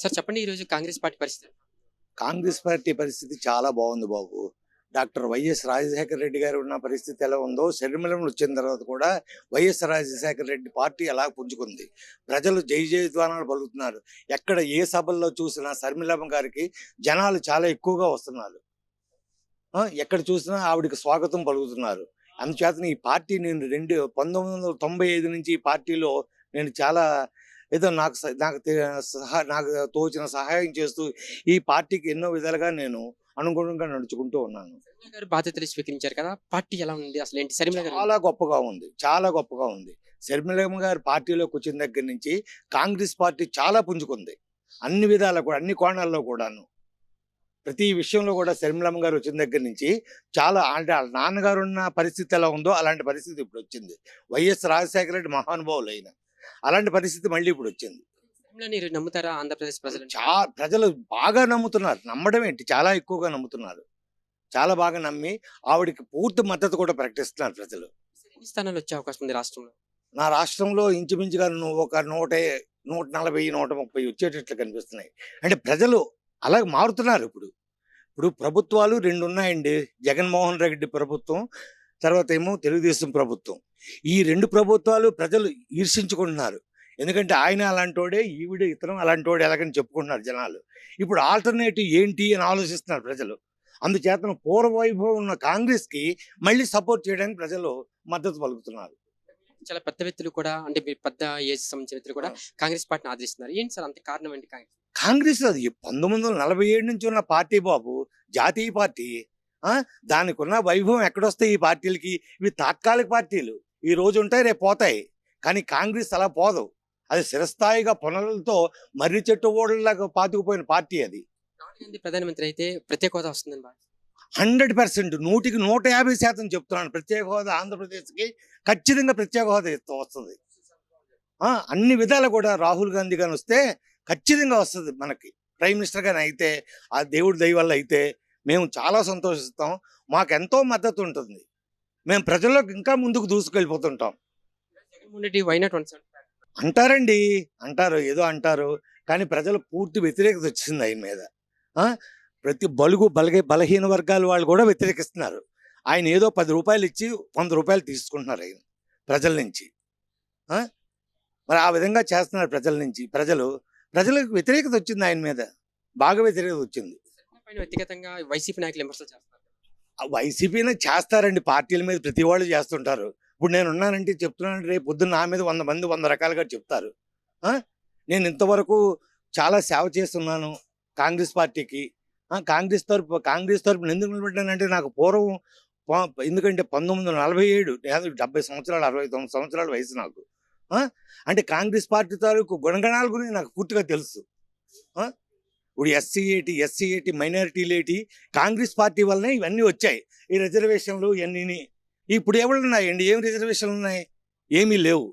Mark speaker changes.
Speaker 1: Sir చెప్పండి ఈరోజు Congress party పరిస్థితి.
Speaker 2: కాంగ్రెస్ పార్టీ పరిస్థితి చాలా బాగుంది బాబు. డాక్టర్ వైఎస్ రాజశేఖర రెడ్డి గారు ఉన్న పరిస్థితి ఎలా ఉందో శర్మిలం వచ్చిన తర్వాత కూడా వైఎస్ రాజశేఖర రెడ్డి పార్టీ ఎలా పుంజుకుంది? ప్రజలు జై జయధ్వానాలు పలుకుతున్నారు. ఎక్కడ ఏ సభల్లో చూసినా శర్మిలమ్మ గారికి జనాలు చాలా ఎక్కువగా వస్తున్నారు. ఎక్కడ చూసినా ఆవిడకి స్వాగతం పలుకుతున్నారు. అందుచేతన ఈ పార్టీ నేను రెండు పంతొమ్మిది వందల తొంభై ఐదు నుంచి ఈ పార్టీలో నేను చాలా ఏదో నాకు నాకు సహా నాకు తోచిన సహాయం చేస్తూ ఈ పార్టీకి ఎన్నో విధాలుగా నేను అనుగుణంగా నడుచుకుంటూ ఉన్నాను.
Speaker 1: గారు బాధ్యతలు స్వీకరించారు కదా పార్టీ ఎలా ఉంది అసలు ఏంటి? శర్మిల గారు
Speaker 2: చాలా గొప్పగా ఉంది చాలా గొప్పగా ఉంది. శర్మిలమ్మ గారు పార్టీలోకి వచ్చిన దగ్గర నుంచి కాంగ్రెస్ పార్టీ చాలా పుంజుకుంది. అన్ని విధాల కూడా అన్ని కోణాల్లో కూడాను. ప్రతి విషయంలో కూడా శర్మిలమ్మ గారు వచ్చిన దగ్గర నుంచి చాలా అంటే వాళ్ళ నాన్నగారు ఉన్న పరిస్థితి ఎలా ఉందో అలాంటి పరిస్థితి ఇప్పుడు వచ్చింది. వైఎస్ రాజశేఖర రెడ్డి మహానుభావులు అయిన. అలాంటి పరిస్థితి మళ్ళీ ఇప్పుడు వచ్చింది.
Speaker 1: నమ్ముతారా ఆంధ్రప్రదేశ్ ప్రజలు?
Speaker 2: చా ప్రజలు బాగా నమ్ముతున్నారు. నమ్మడం ఏంటి? చాలా ఎక్కువగా నమ్ముతున్నారు. చాలా బాగా నమ్మి ఆవిడకి పూర్తి మద్దతు కూడా ప్రకటిస్తున్నారు ప్రజలు.
Speaker 1: ఎన్ని స్థానాలు వచ్చే అవకాశం ఉంది రాష్ట్రంలో?
Speaker 2: నా రాష్ట్రంలో ఇంచుమించుగా ను- ఒక నూట నూట నలభై నూట ముప్పై వచ్చేటట్లు కనిపిస్తున్నాయి. అంటే ప్రజలు అలాగ మారుతున్నారు ఇప్పుడు. ఇప్పుడు ప్రభుత్వాలు రెండు ఉన్నాయండి జగన్మోహన్ రెడ్డి ప్రభుత్వం తర్వాత ఏమో తెలుగుదేశం ప్రభుత్వం. ఈ రెండు ప్రభుత్వాలు ప్రజలు ఈర్షించుకుంటున్నారు. ఎందుకంటే ఆయన అలాంటోడే ఈవిడ ఇతరం అలాంటోడే ఎలాగని చెప్పుకుంటున్నారు జనాలు. ఇప్పుడు ఆల్టర్నేటివ్ ఏంటి అని ఆలోచిస్తున్నారు ప్రజలు. అందుచేతన పూర్వ వైభవం ఉన్న కాంగ్రెస్కి మళ్ళీ సపోర్ట్ చేయడానికి ప్రజలు మద్దతు పలుకుతున్నారు.
Speaker 1: చాలా పెద్ద వ్యక్తులు కూడా అంటే పెద్ద ఏజ్ సంబంధించిన వ్యక్తులు కూడా కాంగ్రెస్ పార్టీని ఆదరిస్తున్నారు. ఏంటి సార్ అంత కారణం ఏంటి కాంగ్రెస్?
Speaker 2: కాంగ్రెస్ అది పంతొమ్మిది వందల నలభై ఏడు నుంచి ఉన్న పార్టీ బాబు జాతీయ పార్టీ దానికి ఉన్న వైభవం ఎక్కడొస్తాయి ఈ పార్టీలకి? ఇవి తాత్కాలిక పార్టీలు. ఈ రోజు ఉంటాయి రేపు పోతాయి. కానీ కాంగ్రెస్ అలా పోదు. అది చిరస్థాయిగా పునరులతో మర్రి చెట్టు ఓడలాగా పాతుకుపోయిన పార్టీ అది.
Speaker 1: ప్రధానమంత్రి అయితే ప్రత్యేక హోదా వస్తుందని.
Speaker 2: Hundred percent. నూటికి నూట యాభై శాతం చెప్తున్నాను. ప్రత్యేక హోదా ఆంధ్రప్రదేశ్కి ఖచ్చితంగా ప్రత్యేక హోదా వస్తుంది. ఆ, అన్ని విధాలు కూడా రాహుల్ గాంధీ గాని వస్తే ఖచ్చితంగా వస్తుంది మనకి. ప్రైమ్ మినిస్టర్ గాని అయితే ఆ దేవుడి దయ వల్ల అయితే మేము చాలా సంతోషిస్తాం. మాకు ఎంతో మద్దతు ఉంటుంది మేము ప్రజల్లోకి ఇంకా ముందుకు దూసుకెళ్ళిపోతుంటాం. అంటారండి. అంటారు. ఏదో అంటారు. కానీ ప్రజలు పూర్తి వ్యతిరేకత వచ్చింది ఆయన మీద? ప్రతి బలుగు బలగే బలహీన వర్గాల వాళ్ళు కూడా వ్యతిరేకిస్తున్నారు. ఆయన ఏదో పది రూపాయలు ఇచ్చి వంద రూపాయలు తీసుకుంటున్నారు ఆయన ప్రజల నుంచి? మరి ఆ విధంగా చేస్తున్నారు ప్రజల నుంచి. ప్రజలు ప్రజలకు వ్యతిరేకత వచ్చింది ఆయన మీద. బాగా వ్యతిరేకత వచ్చింది.
Speaker 1: పైన వ్యక్తిగతంగా వైసీపీ నాయకులు విమర్శలు చేస్తారు
Speaker 2: ఆ వైసీపీని చేస్తారండి. పార్టీల మీద ప్రతి వాళ్ళు చేస్తుంటారు. ఇప్పుడు నేను ఉన్నానంటే చెప్తున్నాను రేపు పొద్దున్న నా మీద వంద మంది వంద రకాలుగా చెప్తారు. నేను ఇంతవరకు చాలా సేవ చేస్తున్నాను కాంగ్రెస్ పార్టీకి. కాంగ్రెస్ తరపు కాంగ్రెస్ తరపున ఎందుకు నిలబడ్డానంటే నాకు పూర్వం ప- ఎందుకంటే పంతొమ్మిది వందల నలభై ఏడు లేదా డెబ్బై సంవత్సరాలు అరవై తొమ్మిది సంవత్సరాల వయసు నాకు. అంటే కాంగ్రెస్ పార్టీ తాలూకు గుణగణాల గురించి నాకు పూర్తిగా తెలుసు. ఇప్పుడు ఎస్సీ ఏటి ఎస్సీ ఏటి మైనారిటీలు ఏటి కాంగ్రెస్ పార్టీ వల్లనే ఇవన్నీ వచ్చాయి. ఈ రిజర్వేషన్లు ఇవన్నీ ఇప్పుడు ఎవరు ఉన్నాయండి ఏం రిజర్వేషన్లు ఉన్నాయి? ఏమీ లేవు.